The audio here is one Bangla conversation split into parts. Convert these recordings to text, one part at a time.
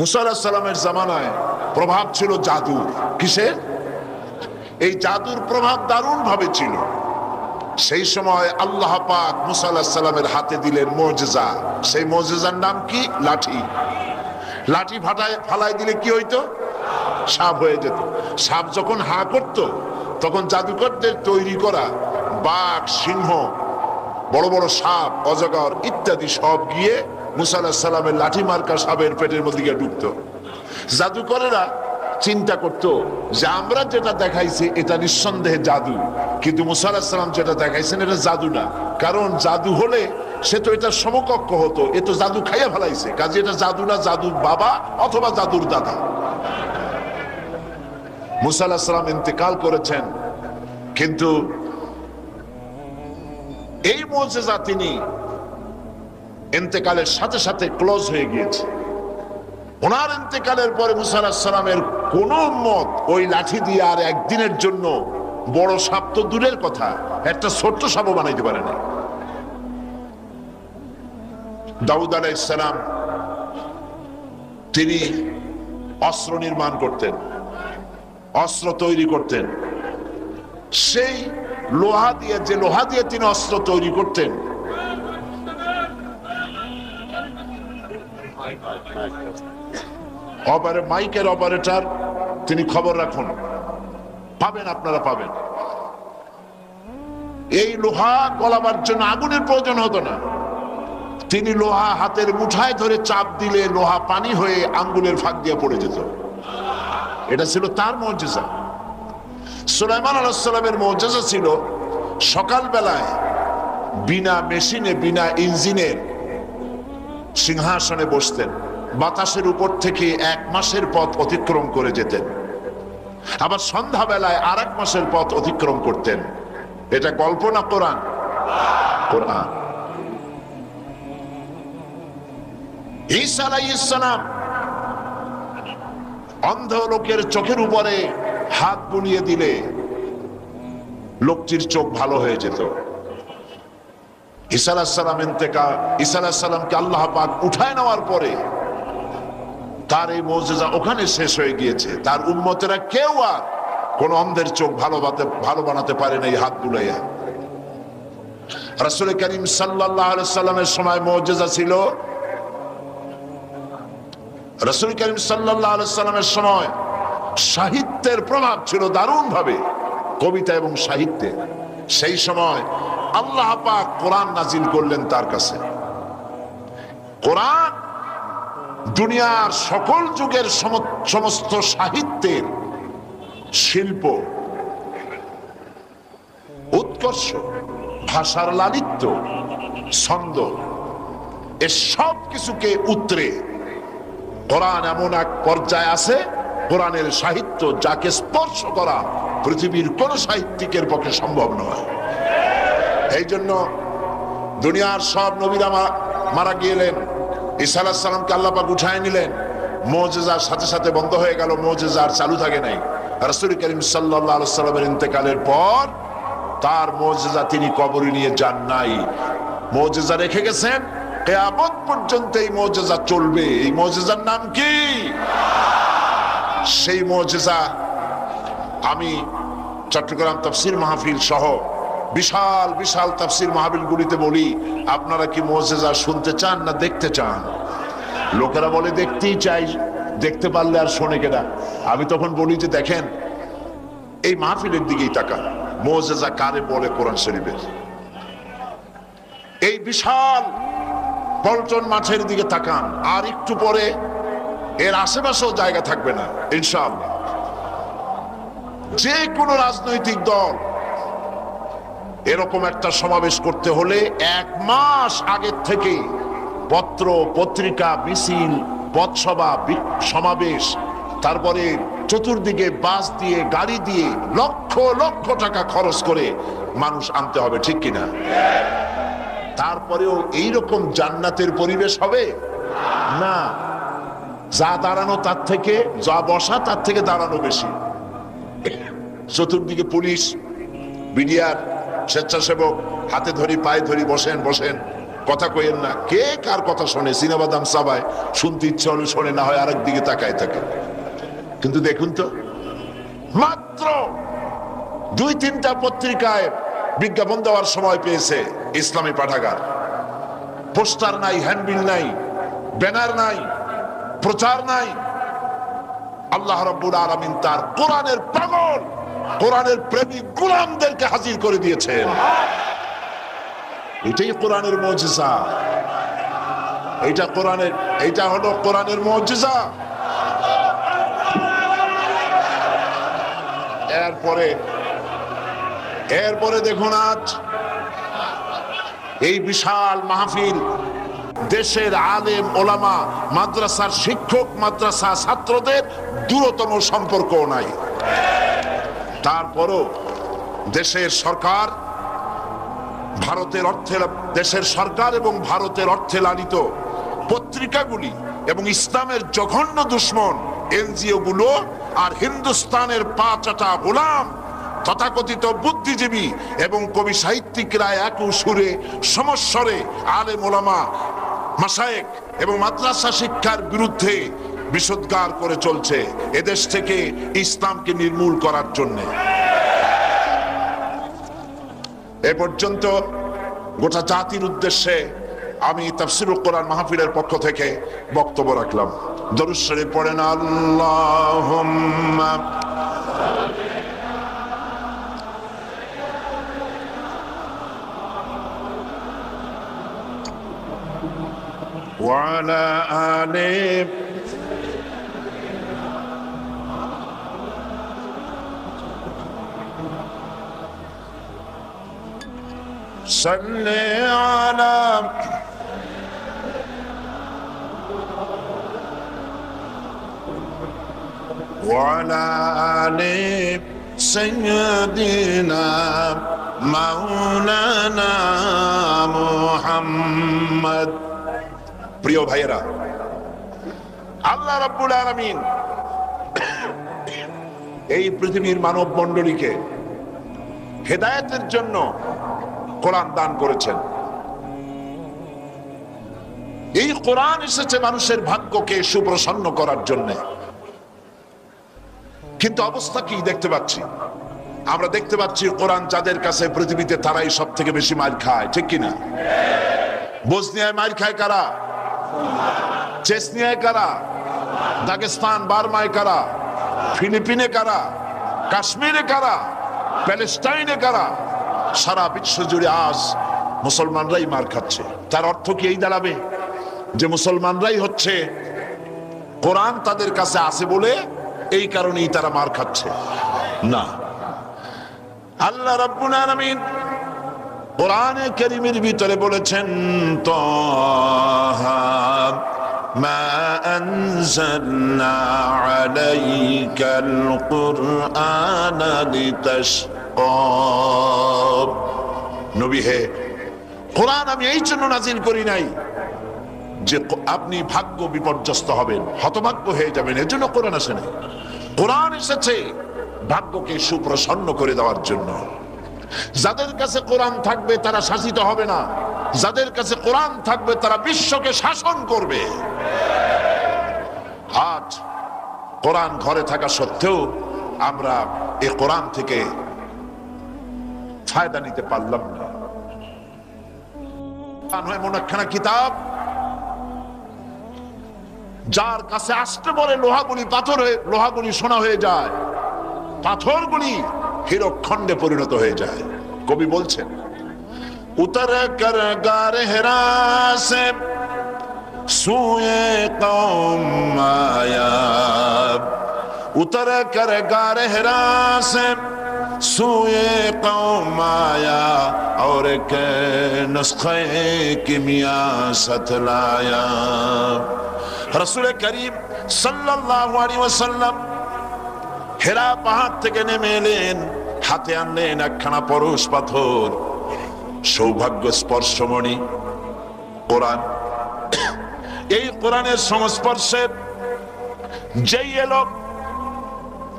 মুসা সালামের জামানায় প্রভাব ছিল জাদু। কিসের? এই জাদুর প্রভাব দারুণ ভাবে ছিল। সেই সময় আল্লাহ পাক মুসা সালামের হাতে দিলেন মজেজা। সেই মজেজার নাম কি? লাঠি। লাঠি ফাটায় ফালাই দিলে কি হইতো? সাপ হয়ে যেত। সাপ যখন হা করত, তখন জাদুকরদের তৈরি করা বাঘ, সিংহ বড় বড় সাপ, অজগর ইত্যাদি সব গিয়ে মুসা সালামের লাঠি মার্কা সাপের পেটের মধ্যে গিয়ে ঢুকতো জাদুকরেরা চিন্তা করত যে আমরা যেটা দেখাইছি এটা নিঃসন্দেহে জাদু। কিন্তু মুসা সালাম যেটা দেখাইছেন এটা জাদু না। কারণ জাদু হলে সে তো এটা সমকক্ষ হতো, এ তো জাদু খাইয়া ফেলাইছে। কাজে এটা জাদু না জাদুর বাবা অথবা জাদুর দাদা। মুসা সালাম ইন্তেকাল করেছেন, কিন্তু এই মজেজা তিনি ইন্তেকালের সাথে সাথে ক্লোজ হয়ে গিয়েছে। ওনার ইন্তেকালের পরে মুশারসালামের কোন মত ওই লাঠি দিয়ে আর একদিনের জন্য বড় সাপ তো দূরের কথা, একটা ছোট্ট সাপও বানাইতে পারে না দাউদ আলাইসালাম তিনি অস্ত্র নির্মাণ করতেন, অস্ত্র তৈরি করতেন। সেই লোহা দিয়ে যে লোহা দিয়ে তিনি অস্ত্র তৈরি করতেন। মাইকের অপারেটর, তিনি খবর রাখুন। পাবেন, আপনারা পাবেন। এই লোহা গলাবার জন্য আগুনের প্রয়োজন হতো না। তিনি লোহা হাতের মুঠায় ধরে চাপ দিলে লোহা পানি হয়ে আঙ্গুলের ফাঁক দিয়ে পড়ে যেত। এটা ছিল তার মর্যাদা। সুলাইমান আলাহামের মর্যাদা ছিল সকালবেলায় বিনা মেশিনে, বিনা ইঞ্জিনের সিংহাসনে বসতেন। বাতাসের উপর থেকে এক মাসের পথ অতিক্রম করে যেতেন। আবার সন্ধ্যাবেলায় আর এক মাসের পথ অতিক্রম করতেন। এটা গল্প না কোরআন? কোরআন। ঈসা আলাইসালাম অন্ধ লোকের চোখের উপরে হাত বুলিয়ে দিলে লোকটির চোখ ভালো হয়ে যেত। ঈসা আলাহিসাল্লাম ইন্তেকা আল্লাহ পাক উঠায় নেওয়ার পরে তার এই মৌজেজা ওখানে শেষ হয়ে গিয়েছে। তার উন্মতেরা কেউ আর কোন অন্ধের চোখ ভালো ভালো বানাতে পারে না এই হাত বুলাইয়া। রাসুল করিম সাল্লামের সময় মৌজেজা ছিল। রসুল করিম সাল্লাহ সাল্লামের সময় সাহিত্যের প্রভাব ছিল দারুণ ভাবে কবিতা এবং সাহিত্যে। সেই সময় আল্লাহ পাক কোরআন নাজিল করলেন তার কাছে। কোরআন দুনিয়ার সকল যুগের সমস্ত সাহিত্যের শিল্প, উৎকর্ষ, ভাষার লালিত্য, ছন্দ এ সব কিছুকে উত্তরে কোরআন এমন এক পর্যায়ে আছে কোরআনের সাহিত্য যাকে স্পর্শ করা পৃথিবীর কোন সাহিত্যিকের পক্ষে সম্ভব নয়। এই জন্য দুনিয়ার সব নবীরা মারা গিয়েলেন। ঈসা আলাহিসাল্লামকে আল্লাপাক উঠায় নিলেন। মৌজেজার সাথে সাথে বন্ধ হয়ে গেল মৌজেজার চালু থাকে নাই। রসুল করিম সাল্লামের ইন্তেকালের পর তার মৌজেজা তিনি কবরে নিয়ে যান নাই। মৌজেজা রেখে গেছেন। কেয়ামত পর্যন্ত এই মৌজেজা চলবে। এই মৌজেজার নাম কি? সেই মৌজেজা আমি চট্টগ্রাম তফসির মাহফিল সহ বিশাল বিশাল তাফসির মাহবিল গুলিতে বলি, আপনারা কি মৌজেজা শুনতে চান না দেখতে চান? লোকেরা বলে, দেখতেই চাই, দেখতে পারলে আর শোনে কেনা আমি তখন বলি যে, দেখেন, এই মাহফিলের দিকেই তাকা মৌজেজা কারে বলে কোরআন শরীফের? এই বিশাল পল্টন মাঠের দিকে তাকান। আর একটু পরে এর আশেপাশেও জায়গা থাকবে না, ইনশাআল্লাহ। যে কোনো রাজনৈতিক দল এরকম একটা সমাবেশ করতে হলে এক মাস আগের থেকে পত্র, পত্রিকা, মিছিল, পথসভা সমাবেশ, তারপরে চতুর্দিকে বাস দিয়ে, গাড়ি দিয়ে লক্ষ লক্ষ টাকা খরচ করে মানুষ আনতে হবে, ঠিক কিনা তারপরেও এইরকম জান্নাতের পরিবেশ হবে? না। যা দাঁড়ানো তার থেকে, যা বসা তার থেকে দাঁড়ানো বেশি। চতুর্দিকে পুলিশ, বিডিআর, স্বেচ্ছাসেবক, হাতে ধরি, পায়ে ধরি, বসেন বসেন। কথা কইেন না, কে কার কথা শোনে? সিনেমাদাম সাবায়, শুনতে ইচ্ছে হলে শোনে, না হয় আরেক দিকে তাকায় থাকে। কিন্তু দেখুন তো, মাত্র দুই তিনটা পত্রিকায় বিজ্ঞাপন দেওয়ার সময় পেয়েছে ইসলামী পাঠাগার। পোস্টার নাই, হ্যান্ডবিল নাই, ব্যানার নাই প্রচার নাই। আল্লাহ রব্বুল আলমিন তার কোরআনের পাগল, কোরআনের প্রেমিক গোলামদেরকে হাজির করে দিয়েছেন। এটাই কোরআনের মজিজা। এইটা কোরআনের এইটা হলো কোরআনের মজিজা। এরপরে এরপরে দেখুন আজ এই বিশাল মাহফিল দেশের আলেম, ওলামা, মাদ্রাসার শিক্ষক, মাদ্রাসা ছাত্রদের দূরতম সম্পর্ক নাই। তারপরও দেশের সরকার, ভারতের অর্থে, দেশের সরকার এবং ভারতের অর্থে লালিত পত্রিকাগুলি এবং ইসলামের জঘন্য দুশ্মন এনজিও গুলো আর হিন্দুস্তানের পাঁচটা গোলাম, তথাকথিত বুদ্ধিজীবী এবং কবি সাহিত্যিকরা এক সুরে সমস্বরে আলে মোলামা মাসায়েক এবং মাদ্রাসা শিক্ষার বিরুদ্ধে বিষোদ্গার করে চলছে এদেশ থেকে ইসলামকে নির্মূল করার জন্যে। এ পর্যন্ত গোটা জাতির উদ্দেশ্যে আমি তাফসিরুল কোরআন মাহফিলের পক্ষ থেকে বক্তব্য রাখলাম। দরুদ শরীফ পড়েন, আল্লাহুম্মা وعلى آله. صل على وعلى آل سيدنا مولانا محمد. প্রিয় ভাইয়েরা, আল্লাহ রাব্বুল আলামিন এই পৃথিবীর মানব মণ্ডলীকে হেদায়েতের জন্য কোরআন দান করেছেন। এই কোরআন এসেছে মানুষের ভাগ্যকে সুপ্রসন্ন করার জন্য। কিন্তু অবস্থা কি দেখতে পাচ্ছি? আমরা দেখতে পাচ্ছি কোরআন যাদের কাছে পৃথিবীতে তারাই সব থেকে বেশি মার খায়, ঠিক কিনা? বসনিয়ায় মার খায় কারা? চেসনিয়ায় কারা? দাগেস্তান, বার্মায় কারা? ফিলিপিনে কারা? কাশ্মীরে কারা? প্যালেস্টাইনে কারা? সারা বিশ্ব জুড়ে আজ মুসলমানরাই মার খাচ্ছে। তার অর্থ কি এই দাঁড়াবে যে মুসলমানরাই হচ্ছে, কোরআন তাদের কাছে আছে বলে এই কারণেই তারা মার খাচ্ছে। না। আল্লাহ রাব্বুল আলামিন কোরআনে কারীমের ভিতরে বলেছেন তাহা ما أنزلنا عليك القرآن لتشقى নবী হে কোরআন আমি এই জন্য নাজিল করি নাই যে ক- আপনি ভাগ্য বিপর্যস্ত হবেন হতভাগ্য হয়ে যাবেন এর জন্য কোরআন আসে নাই কোরআন এসেছে ভাগ্যকে সুপ্রসন্ন করে দেওয়ার জন্য যাদের কাছে কোরআন থাকবে তারা শাসিত হবে না। যাদের কাছে কোরআন থাকবে তারা বিশ্বকে শাসন করবে। আজ কোরআন ঘরে থাকা সত্ত্বেও আমরা এ কোরআন থেকে ফায়দা নিতে পারলাম না। লোহাগুলি পাথর হয়ে লোহাগুলি সোনা হয়ে যায়। পাথরগুলি হীরকখণ্ডে পরিণত হয়ে যায় কবি বলছেন উতর কর গার হেরা সে সুয়ে কৌম মায়া উতর কর গার হেরা সে সুয়ে কৌম মায়া और के नुस्खे किमिया सतलाया রসুল করিম সাল্লাল্লাহু আলাইহি ওয়াসাল্লাম হেরা পাহাড় থেকে নেমে এলেন। হাতে আনলেন একখানা পরশ পাথর। সৌভাগ্য স্পর্শমণি কোরআন। এই কোরআনের সংস্পর্শে যেই এলো,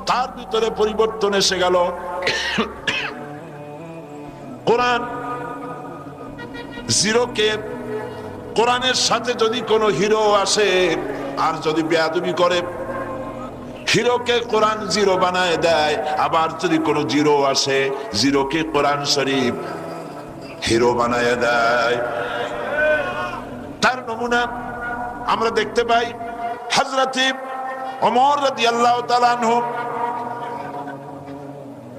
তার ভিতরে পরিবর্তন এসে গেল। কোরআন জিরোকে কোরআনের সাথে যদি কোনো হিরো আসে, আর যদি বেয়াদবি করে হিরোকে কোরআন জিরো বানায় দেয়, আবার যদি কোনো জিরো আসে, জিরোকে কোরআন শরীফ হিরো বানায় দেয়। তার নমুনা আমরা দেখতে পাই হজরত অমর রাদি আল্লাহ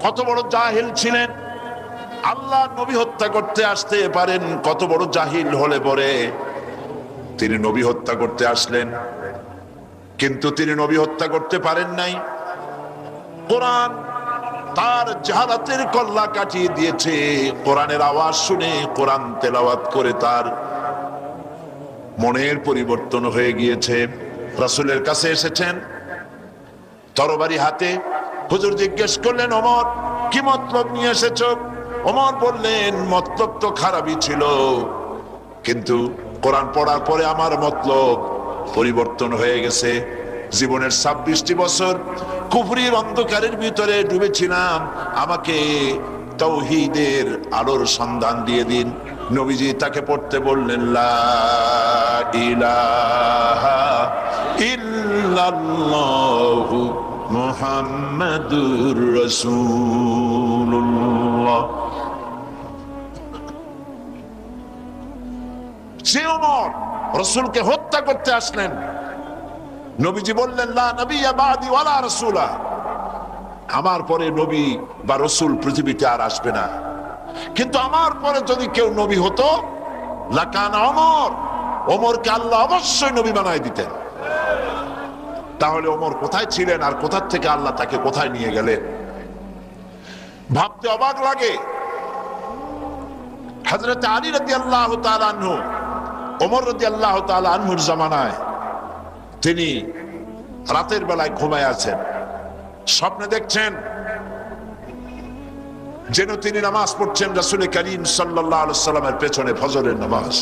কত বড় জাহিল ছিলেন। আল্লাহ নবী হত্যা করতে আসতে পারেন, কত বড় জাহিল হলে পরে তিনি নবী হত্যা করতে আসলেন। কিন্তু তিনি নবী হত্যা করতে পারেন নাই। কোরআন তার জাহালাতের কল্লা কাটিয়ে দিয়েছে। কোরআনের আওয়াজ শুনে কোরআন তেলাওয়াত করে তার মনের পরিবর্তন হয়ে গিয়েছে। রাসূলের কাছে এসেছেন, তরবারি হাতে হুজুর জিজ্ঞেস করলেন অমর কি মতলব নিয়ে এসেছ? অমর বললেন, মতলব তো খারাপই ছিল। কিন্তু কোরআন পড়ার পরে আমার মতলব পরিবর্তন হয়ে গেছে। জীবনের ছাব্বিশটি বছর কুফরির অন্ধকারের ভিতরে ডুবেছিলাম। আমাকে তৌহিদের আলোর সন্ধান দিয়ে দিন। নবীজি তাকে পড়তে বললেন মুহাম্মাদুর রাসূলুল্লাহ। সে ওমর রসুলকে হত্যা করতে আসলেন। নবীজি বললেন রাসূলা। আমার পরে নবী বা রসুল পৃথিবীতে আর আসবে না। কিন্তু আমার পরে যদি কেউ নবী হতো, লাকানা অমর ওমরকে আল্লাহ অবশ্যই নবী বানায় দিতেন। তাহলে ওমর কোথায় ছিলেন আর কোথার থেকে আল্লাহ তাকে কোথায় নিয়ে গেলেন? ভাবতে অবাক লাগে। হজরত আলী রদি আল্লাহ তালানহু ওমর রদি আল্লাহ তালানহুর জামানায় তিনি রাতের বেলায় ঘুমায় আছেন। স্বপ্নে দেখছেন যেন তিনি নামাজ পড়ছেন রাসুল করিম সাল্লামের পেছনে ফজরের নামাজ।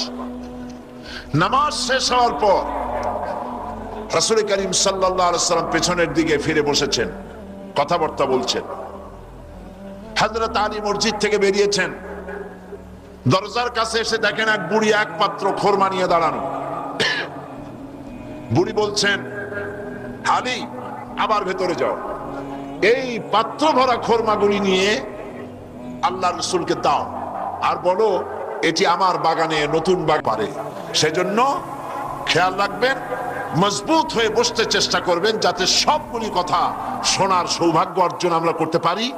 নামাজ শেষ হওয়ার পর রাসুল করিম সাল্লাম পেছনের দিকে ফিরে বসেছেন, কথাবার্তা বলছেন। হজরত আলী মসজিদ থেকে বেরিয়েছেন। দরজার কাছে এসে দেখেন এক বুড়ি এক পাত্র খোরমা নিয়ে দাঁড়ানো। বুড়ি বলছেন আলী আবার ভেতরে যাও। এই পাত্র ভরা খোরমাগুলি নিয়ে আল্লাহ রসুলকে দাও। আর বলো, এটি আমার বাগানে নতুন বাগ পারে। সেজন্য খেয়াল রাখবেন, মজবুত হয়ে বসতে চেষ্টা করবেন, যাতে সবগুলি কথা শোনার সৌভাগ্য অর্জন আমরা করতে পারি।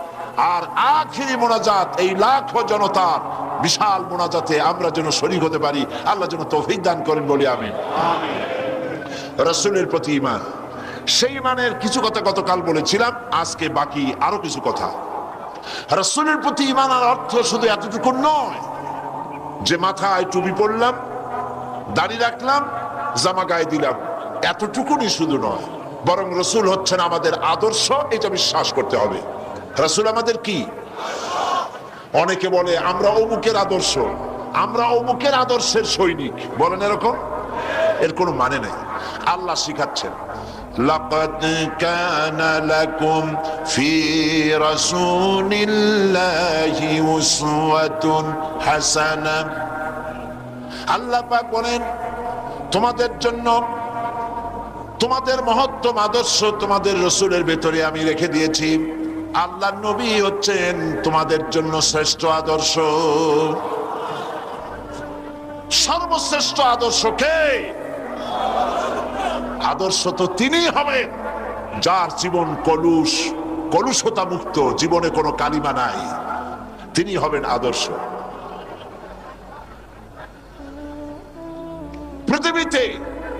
আর আখিরি মোনাজাত, এই লাখো জনতার বিশাল মোনাজাতে আমরা যেন শরীর হতে পারি। আল্লাহ যেন তৌফিক দান করেন বলি আমি রসুলের প্রতি ইমান সেই ইমানের কিছু কথা গতকাল বলেছিলাম, আজকে বাকি আরও কিছু কথা। রসুলের প্রতি ইমানের অর্থ শুধু এতটুকু নয়, যে মাথায় টুপি পরলাম, দাড়ি রাখলাম, জামা গায়ে দিলাম, এতটুকুনি শুধু নয়, বরং রসুল হচ্ছেন আমাদের আদর্শ, এটা বিশ্বাস করতে হবে। রসুল আমাদের কি অনেকে বলে আমরা অমুকের আদর্শ আমরা অমুকের আদর্শের সৈনিক বলেন এরকম এর কোনো মানে নেই আল্লাহ শিখাচ্ছেন لقد كان لكم في رسول الله أسوة حسنة আল্লাহ পাক বলেন তোমাদের জন্য তোমাদের মহত্তম আদর্শ তোমাদের রসুলের ভেতরে আমি রেখে দিয়েছি আল্লাহ নবী হচ্ছেন তোমাদের জন্য শ্রেষ্ঠ আদর্শ। সর্বশ্রেষ্ঠ আদর্শ কে? আদর্শ তো তিনি হবে যার জীবন কলুষ, কলুষতা মুক্ত, জীবনে কোনো কালিমা নাই। তিনি হবেন আদর্শ। পৃথিবীতে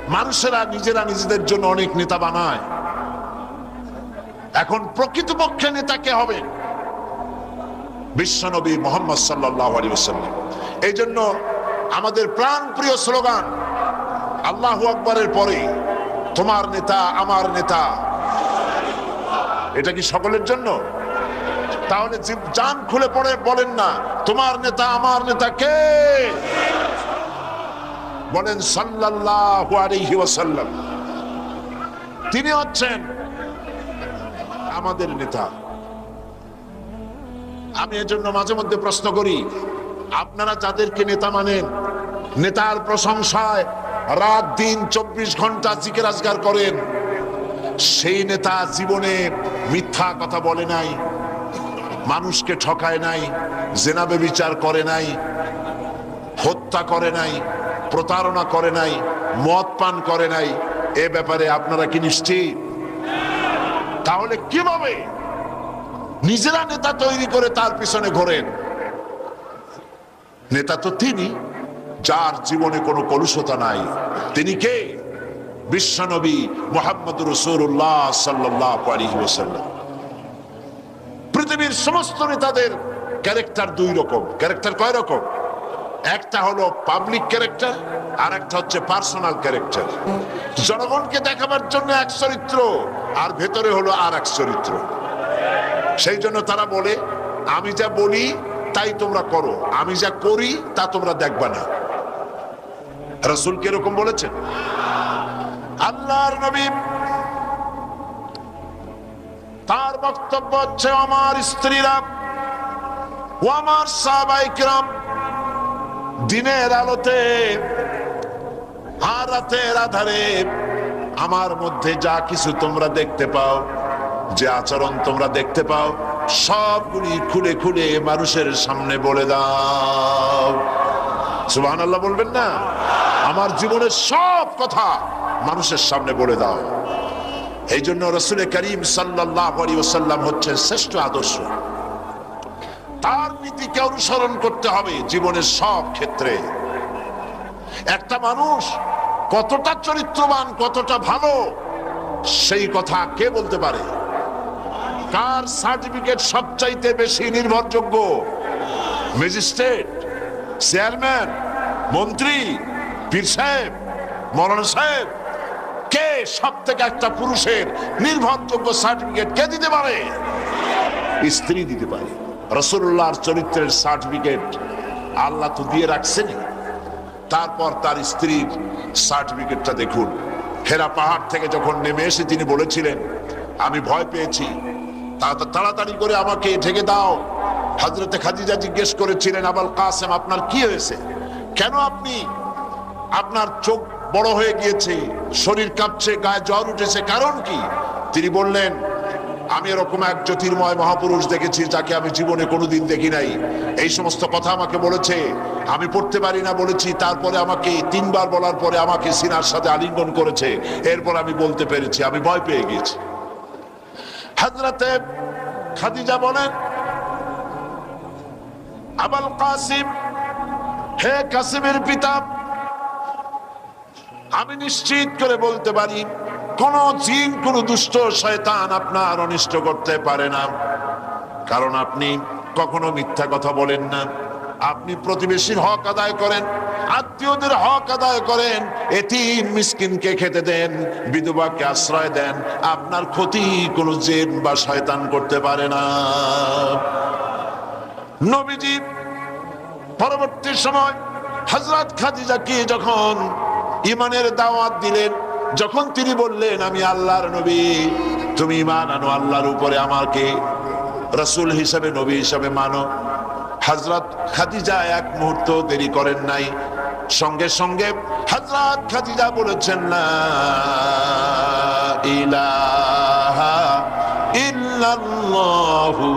মানুষেরা নিজেরা নিজেদের জন্য অনেক নেতা বানায়। এখন প্রকৃতপক্ষে নেতা কে হবে? বিশ্বনবী মোহাম্মদ সাল্লাহ আলী এই জন্য আমাদের প্রাণ প্রিয় স্লোগান, আল্লাহ আকবরের পরে তোমার নেতা আমার নেতা। এটা কি সকলের জন্য? তাহলে জান খুলে পড়ে বলেন না, তোমার নেতা আমার নেতা কে? বলেন ওয়াসাল্লাম। তিনি হচ্ছেন আমাদের নেতা। আমি এজন্য মাঝে মধ্যে প্রশ্ন করি, আপনারা যাদেরকে নেতা মানেন, নেতার প্রশংসায় রাত দিন চব্বিশ ঘণ্টা জিকের আজগার করেন, সেই নেতা জীবনে মিথ্যা কথা বলে নাই, মানুষকে ঠকায় নাই জেনাবে বিচার করে নাই, হত্যা করে নাই, প্রতারণা করে নাই, মদ পান করে নাই, এ ব্যাপারে আপনারা কি নিশ্চিত? তাহলে কীভাবে নিজেরা নেতা তৈরি করে তার পিছনে ঘোরেন? নেতা তো তিনি, যার জীবনে কোনো কলুষতা নাই। তিনি কে? বিশ্বনবী মোহাম্মদ রসুল্লাহ সাল্লাহ পৃথিবীর সমস্ত নেতাদের ক্যারেক্টার দুই রকম। ক্যারেক্টার কয় রকম? একটা হলো পাবলিক ক্যারেক্টার আর একটা হচ্ছে পার্সোনাল ক্যারেক্টার জনগণকে দেখাবার জন্য এক চরিত্র, আর ভেতরে হলো আর এক চরিত্র। সেই জন্য তারা বলে, আমি যা বলি, তাই তোমরা করো। আমি যা করি, তা তোমরা দেখবা না। রসুল কীরকম বলেছেন? আল্লাহর নবী তার বক্তব্য হচ্ছে, আমার স্ত্রীরা ও আমার সাহাবাইকরাম দিনের আলোতে আর রাতের আধারে আমার মধ্যে যা কিছু তোমরা দেখতে পাও, যে আচরণ তোমরা দেখতে পাও, সবগুলি খুলে খুলে মানুষের সামনে বলে দাও। সুবহান আল্লাহ বলবেন না? আমার জীবনের সব কথা মানুষের সামনে বলে দাও। এই জন্য রসুলের করিম সাল্লাহ ওসাল্লাম হচ্ছেন শ্রেষ্ঠ আদর্শ। তার নীতিকে অনুসরণ করতে হবে জীবনের সব ক্ষেত্রে। একটা মানুষ কতটা চরিত্রবান, কতটা ভালো, সেই কথা কে বলতে পারে? কার সার্টিফিকেট সবচাইতে বেশি নির্ভরযোগ্য? ম্যাজিস্ট্রেট, চেয়ারম্যান, মন্ত্রী, পীর সাহেব মৌলানা সাহেব, কে সব থেকে একটা পুরুষের নির্ভরযোগ্য সার্টিফিকেট কে দিতে পারে? স্ত্রী দিতে পারে। রসুল্লাহর চরিত্রের সার্টিফিকেট আল্লাহ তো দিয়ে রাখছেন তারপর তার স্ত্রীর সার্টিফিকেটটা দেখুন। হেরা পাহাড় থেকে যখন নেমে এসে তিনি বলেছিলেন, আমি ভয় পেয়েছি। তাড়াতাড়ি করে আমাকে ঢেকে দাও। হাজরতে খাদিজা জিজ্ঞেস করেছিলেন, আবাল কাসেম, আপনার কি হয়েছে? কেন আপনি আপনার চোখ বড় হয়ে গিয়েছে? শরীর কাঁপছে, গায়ে জ্বর উঠেছে, কারণ কি? তিনি বললেন আমি এরকম এক জ্যোতির্ময় মহাপুরুষ দেখেছি যাকে আমি জীবনে কোনোদিন দেখি নাই। এই সমস্ত কথা আমাকে বলেছে। আমি পড়তে পারি না বলেছি, তারপরে আমাকে তিনবার বলার পরে আমাকে সিনার সাথে আলিঙ্গন করেছে। এরপর আমি বলতে পেরেছি, আমি ভয় পেয়ে গেছি হাজরাতে খাদিজা বলেন, আবাল কাসিম, হে কাসিমের পিতা, আমি নিশ্চিত করে বলতে পারি কোন জিন, কোন দুষ্ট শয়তান আপনার অনিষ্ট করতে পারে না। কারণ আপনি কখনো মিথ্যা কথা বলেন না। আপনি প্রতিবেশীর হক আদায় করেন, আত্মীয়দের হক আদায় করেন, এতিম মিসকিনকে খেতে দেন, বিধবাকে আশ্রয় দেন, আপনার ক্ষতি কোনো জেন বা শয়তান করতে পারে না। নবীজি, পরবর্তী সময় হজরত খাদিজাকে যখন ইমানের দাওয়াত দিলেন যখন তিনি বললেন, আমি আল্লাহর নবী, তুমি ইমান আনো, আল্লাহর উপরে আমাকে রসুল হিসাবে, নবী হিসাবে মানো। হজরত খাদিজা এক মুহূর্ত দেরি করেন নাই। সঙ্গে সঙ্গে হজরত খাদিজা বলেছেন না ইলাহা ইল্লাল্লাহু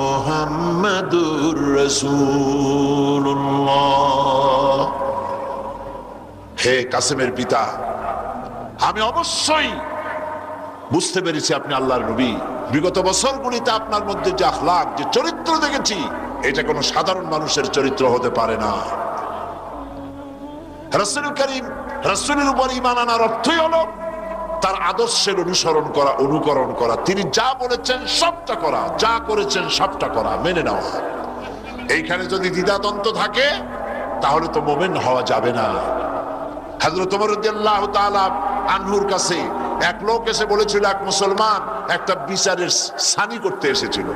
মুহাম্মাদুর রাসূলুল্লাহ। হে কাসেমের পিতা আমি অবশ্যই বুঝতে পেরেছি আপনি আল্লাহর নবী। বিগত বছরগুলিতে আপনার মধ্যে যে আখলাক, যে চরিত্র দেখেছি, এটা কোনো সাধারণ মানুষের চরিত্র হতে পারে না। রসুল করিম, রসুলের উপর ইমান অর্থই হলো তার আদর্শের অনুসরণ করা, অনুকরণ করা। তিনি যা বলেছেন সবটা করা, যা করেছেন সবটা করা, মেনে নেওয়া। এইখানে যদি দ্বিধাদ্বন্দ্ব থাকে, তাহলে তো মোমেন হওয়া যাবে না। হাজরত ওমরুদ্দিল্লাহ তাআলা আনহুর কাছে। এক লোক এসে বলেছিল, এক মুসলমান একটা বিচারের সানি করতে এসেছিল।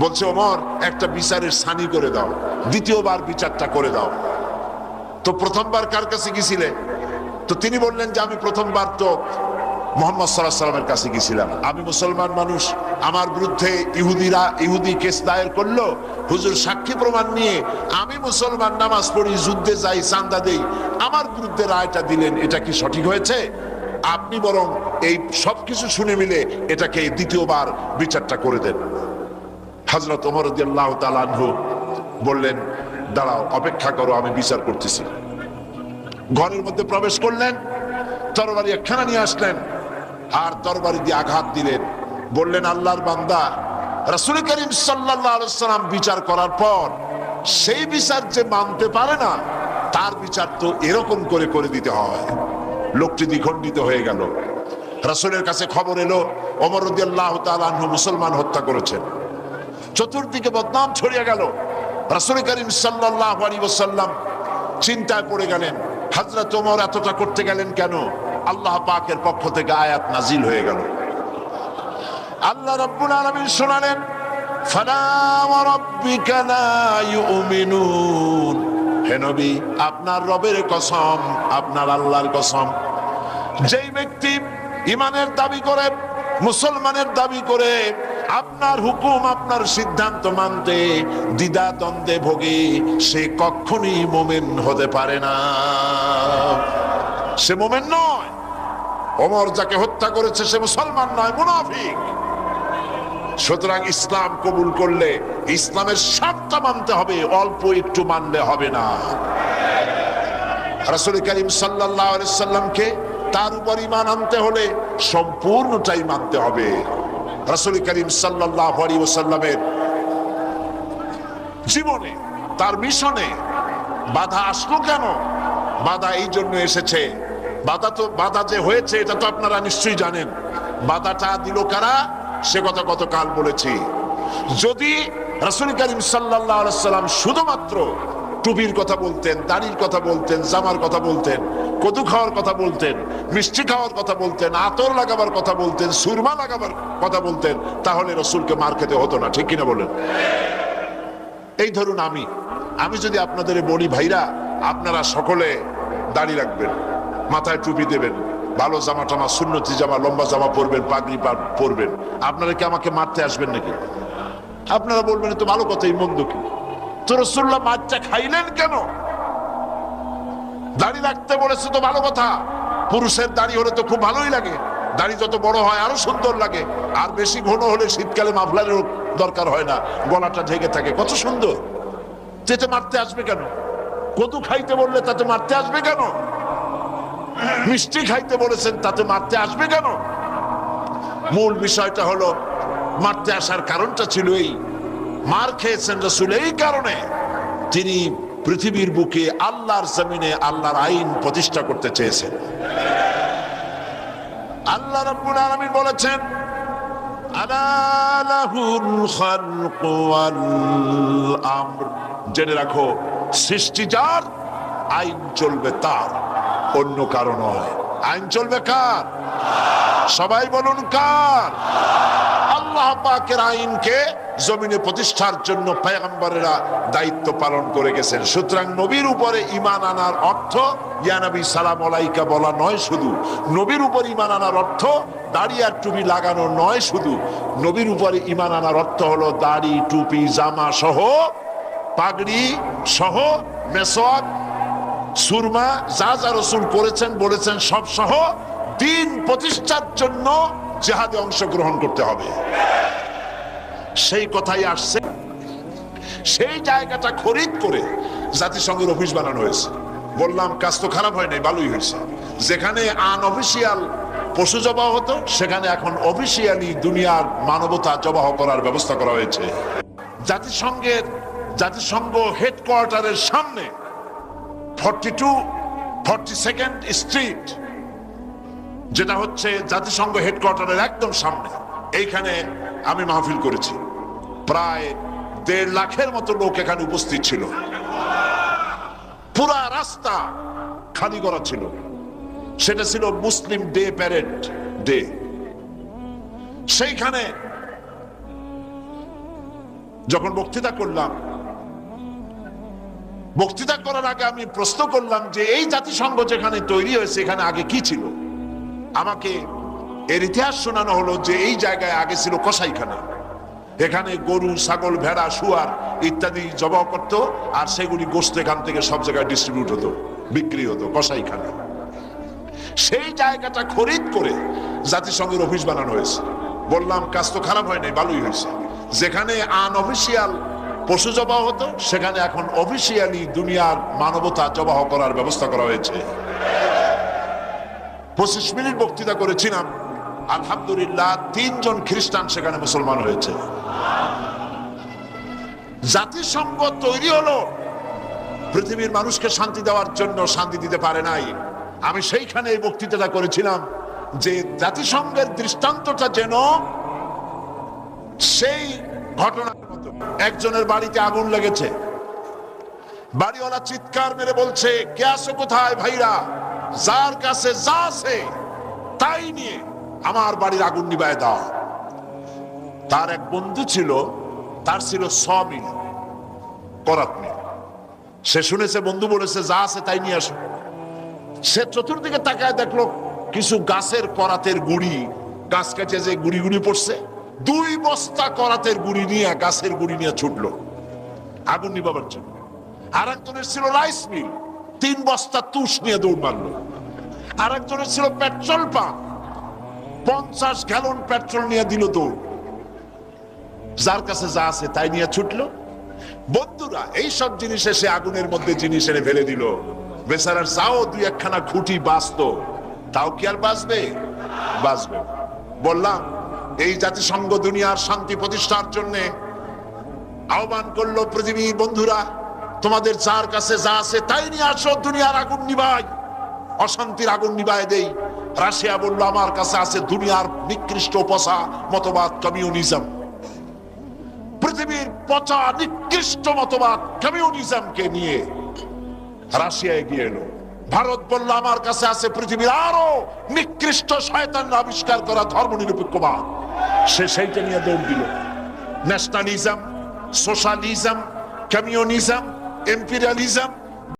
বলছে, ওমর, একটা বিচারের সানি করে দাও। দ্বিতীয়বার বিচারটা করে দাও। তো প্রথমবার কার কাছে গেছিলে তো তিনি বললেন যে, আমি প্রথমবার তো মোহাম্মদ সাল্লাহ সাল্লামের কাছে গেছিলাম আমি মুসলমান মানুষ, আমার বিরুদ্ধে ইহুদিরা, ইহুদি কেস দায়ের করল, হুজুর সাক্ষী প্রমাণ নিয়ে আমি মুসলমান নামাজ পড়ি, যুদ্ধে যাই, চান্দা দেই, আমার বিরুদ্ধে রায়টা দিলেন, এটা কি সঠিক হয়েছে? আপনি বরং এই সব কিছু শুনে মিলে এটাকে দ্বিতীয়বার বিচারটা করে দেন। হজরত ওমর আল্লাহ তালানহু বললেন, দাঁড়াও, অপেক্ষা করো, আমি বিচার করতেছি। ঘরের মধ্যে প্রবেশ করলেন, তরবারি একখানা নিয়ে আসলেন। আর তরবারি দিয়ে আঘাত দিলেন। বললেন, আল্লাহর বান্দা, রাসুল করিম সাল্লাম বিচার করার পর সেই বিচার যে মানতে পারে না, তার বিচার তো এরকম করে করে দিতে হয়। লোকটি দ্বিখণ্ডিত হয়ে গেল। রাসুলের কাছে খবর এলো অমর আল্লাহ মুসলমান হত্যা করেছেন। চতুর্দিকে বদনাম ছড়িয়ে গেল। রাসুল করিম সাল্লাহ আলী ওসাল্লাম চিন্তায় পড়ে গেলেন হাজরা ওমর এতটা করতে গেলেন কেন? আল্লাহ পাকের পক্ষ থেকে আয়াত নাজিল হয়ে গেল। আল্লাহ রব্বুল আলামিন শোনালেন আপনার রবের কসম, আপনার আল্লাহর কসম। যেই ব্যক্তি দাবি মুসলমানের দাবি করে, আপনার হুকুম, আপনার সিদ্ধান্ত মানতে দ্বিধা দ্বন্দ্বে ভোগে, সে কখনই মোমেন হতে পারে না। সে মোমেন নয়। ওমর যাকে হত্যা করেছে সে মুসলমান নয়, মুনাফিক। সুতরাং ইসলাম কবুল করলে ইসলামের সবটা মানতে হবে, অল্প একটু মানলে হবে না। রাসুল করিম সাল্লাহ সাল্লামকে তার উপর ইমান আনতে হলে সম্পূর্ণটাই মানতে হবে। রাসুল করিম সাল্লাহ আলী ওসাল্লামের জীবনে, তার মিশনে বাধা আসলো কেন? বাধা এই জন্য এসেছে বাধা তো বাধা যে হয়েছে, এটা তো আপনারা নিশ্চয়ই জানেন। বাধাটা দিল কারা? সে কথা গতকাল বলেছি। যদি রাসুল করিম সাল্লাম শুধুমাত্র টুপির কথা বলতেন, দাড়ির কথা বলতেন, জামার কথা বলতেন, কদু খাওয়ার কথা বলতেন, মিষ্টি খাওয়ার কথা বলতেন, আতর লাগাবার কথা বলতেন, সুরমা লাগাবার কথা বলতেন, তাহলে রসুলকে মার খেতে হতো না, ঠিক কিনা বলেন? এই ধরুন আমি। আমি যদি আপনাদের বলি, ভাইরা, আপনারা সকলে দাড়ি রাখবেন। মাথায় টুপি দেবেন। ভালো জামা টামা, সুন্নতি জামা, লম্বা জামা পরবেন, পাগড়ি পরবেন। আপনারা কি আমাকে মারতে আসবেন নাকি? আপনারা বলবেন তো ভালো কথা, এই মন্দ কি? তো রসুল্লাহ মাছটা খাইলেন কেন? দাড়ি রাখতে বলেছে তো ভালো কথা। পুরুষের দাড়ি হলে তো খুব ভালোই লাগে। দাড়ি যত বড় হয় আরও সুন্দর লাগে। আর বেশি ঘন হলে শীতকালে মাফলারের দরকার হয় না। গলাটা ঢেকে থাকে। কত সুন্দর। যেতে মারতে আসবে কেন? কদু খাইতে বললে তাতে মারতে আসবে কেন? মিষ্টি খাইতে বলেছেন, তাতে মারতে আসবে কেন? মূল বিষয়টা হলো, মারতে আসার কারণটা ছিল এই, মার খেয়েছেন রসুল এই কারণে তিনি পৃথিবীর বুকে আল্লাহর জমিনে আল্লাহর আইন প্রতিষ্ঠা করতে চেয়েছেন। আল্লাহ রাব্বুল আলামিন বলেছেন জেনে রাখো, সৃষ্টি যার, আইন চলবে তার। অন্য কারও নয়। আইন চলবে কার? সবাই বলুন কার? আল্লাহ পাকের আইনকে জমিনে প্রতিষ্ঠার জন্য পেগম্বরেরা দায়িত্ব পালন করে গেছেন। সুতরাং নবীর উপরে ইমান আনার অর্থ, ইয়া নবী, সালাম আলাইকা বলা নয় শুধু। নবীর উপর ইমান আনার অর্থ, দাড়ি আর টুপি লাগানো নয় শুধু। নবীর উপরে ইমান আনার অর্থ হলো দাড়ি, টুপি, জামা সহ, পাগড়ি সহ মেসওয়াক সুরমা যা যা রসুল করেছেন, বলেছেন, সব সহ দিন প্রতিষ্ঠার জন্য জেহাদে অংশগ্রহণ করতে হবে। সেই কথাই আসছে। সেই জায়গাটা খরিদ করে জাতিসংঘের অফিস বানানো হয়েছে। বললাম, কাজ তো খারাপ হয় নাই, ভালোই হয়েছে। যেখানে আনঅফিসিয়াল পশু জবাহ হতো, সেখানে এখন অফিসিয়ালি দুনিয়ার মানবতা জবাহ করার ব্যবস্থা করা হয়েছে। জাতিসংঘের, জাতিসংঘ হেডকোয়ার্টারের সামনে ফর্টি ফর্টি সেকেন্ড স্ট্রিট যেটা হচ্ছে জাতিসংঘ হেডকোয়ার্টারের একদম সামনে। এইখানে আমি মাহফিল করেছি। প্রায় দেড় লাখের মতো লোক এখানে উপস্থিত ছিল। পুরা রাস্তা খালি করা ছিল। সেটা ছিল মুসলিম ডে প্যারেড ডে। সেইখানে যখন বক্তৃতা করলাম বক্তৃতা করার আগে আমি প্রশ্ন করলাম যে এই জাতিসংঘ যেখানে তৈরি হয়েছে, এখানে আগে কি ছিল? আমাকে এর ইতিহাস শোনানো হলো যে এই জায়গায় আগে ছিল কসাইখানা। এখানে গরু, ছাগল, ভেড়া, শুয়ার ইত্যাদি জবাব করত, আর সেগুলি গোস্ত এখান থেকে সব জায়গায় ডিস্ট্রিবিউট হতো, বিক্রি হতো কসাইখানা সেই জায়গাটা খরিদ করে জাতিসংঘের অফিস বানানো হয়েছে। বললাম, কাজ তো খারাপ হয় নাই, ভালোই হয়েছে। যেখানে আনঅফিসিয়াল পশু জবাহ হতো, সেখানে এখন অফিসিয়ালি দুনিয়ার মানবতা জবাহ করার ব্যবস্থা করা হয়েছে। পঁচিশ মিনিট বক্তৃতা করেছিলাম, আলহামদুলিল্লাহ তিনজন খ্রিস্টান সেখানে মুসলমান হয়েছে। জাতিসংঘ তৈরি হলো, পৃথিবীর মানুষকে শান্তি দেওয়ার জন্য শান্তি দিতে পারে নাই। আমি সেইখানে এই বক্তৃতাটা করেছিলাম যে জাতিসংঘের দৃষ্টান্তটা যেন সেই ঘটনার মতো একজনের বাড়িতে আগুন লেগেছে। বাড়িওয়ালা চিৎকার মেরে বলছে আছো কোথায় ভাইরা? যার কাছে যা আছে, তাই নিয়ে আমার বাড়ির আগুন নিবায় দাও। তার এক বন্ধু ছিল, তার ছিল সমিল করাত সে শুনেছে, বন্ধু বলেছে, যা আছে, তাই নিয়ে আসো। সে চতুর্দিকে তাকায় দেখল, কিছু গাছের করাতের গুড়ি, গাছ কাছে যে গুড়ি গুড়ি পড়ছে। দুই বস্তা করাতের গুড়ি নিয়ে, গাছের গুড়ি নিয়ে ছুটলো। আগুন নিবাবার জন্য। আর একজনের ছিল রাইস মিল। তিন বস্তা তুষ নিয়ে দৌড় মারলো। আর একজনের ছিল পেট্রোল পাম্প। পঞ্চাশ গ্যালন পেট্রোল নিয়ে দিল দৌড়। যার কাছে যা আছে তাই নিয়ে ছুটলো। বন্ধুরা এই সব জিনিস এসে আগুনের মধ্যে জিনিস এনে ফেলে দিল। বেচারার যাও দুই একখানা খুঁটি বাঁচত। তাও কি আর বাঁচবে? বাঁচবে বললাম এই জাতিসংঘ দুনিয়ার শান্তি প্রতিষ্ঠার জন্যে আহ্বান করল পৃথিবীর বন্ধুরা, তোমাদের যার কাছে যা আছে তাই নিয়ে আসো, দুনিয়ার আগুন নিবাই অশান্তির আগুন নিবায় দেই। রাশিয়া বলল, আমার কাছে আছে দুনিয়ার নিকৃষ্ট পচা মতবাদ, কমিউনিজম। পৃথিবীর পচা নিকৃষ্ট মতবাদ, কমিউনিজমকে নিয়ে রাশিয়া এগিয়ে এলো। ভারত বলল, আমার কাছে আছে পৃথিবীর আরও নিকৃষ্ট শয়তান আবিষ্কার করা ধর্ম নিরপেক্ষবাদ সে সেইটা নিয়ে দৌড় দিল। Nationalism, socialism, communism, এম্পিরিয়ালিজম